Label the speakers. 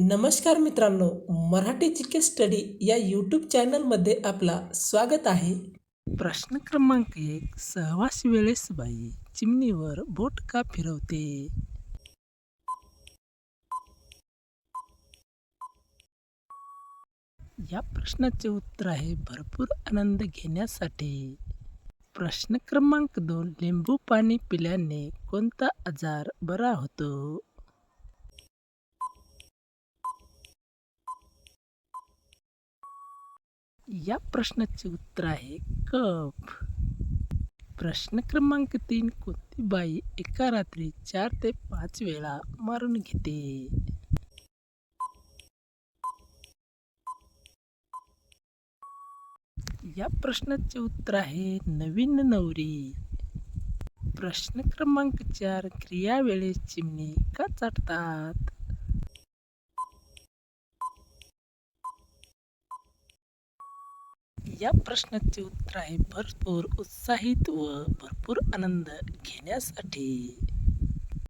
Speaker 1: नमस्कार मित्रांनो Marathi G K study या यूट्यूब चॅनलमध्ये आपला स्वागत आहे.
Speaker 2: प्रश्न क्रमांक एक सहवास वेळेस बाई चिमणीवर बोट का फिरवते? या प्रश्नाचे उत्तर आहे भरपूर आनंद घेण्यासाठी. प्रश्न क्रमांक दोन लिंबू पाणी पिल्याने कोणता आजार बरा होतो? या प्रश्नाचे उत्तर आहे कप प्रश्न क्रमांक तीन कोणती बाई एका रात्री चार ते पाच वेळा मारून घेते. या प्रश्नाचे उत्तर आहे नवीन नवरी. प्रश्न क्रमांक चार क्रिया वेळेस चिमणी का चाटतात? या प्रश्नाचे उत्तर आहे. भरपूर उत्साहित व भरपूर आनंद घेण्यासाठी.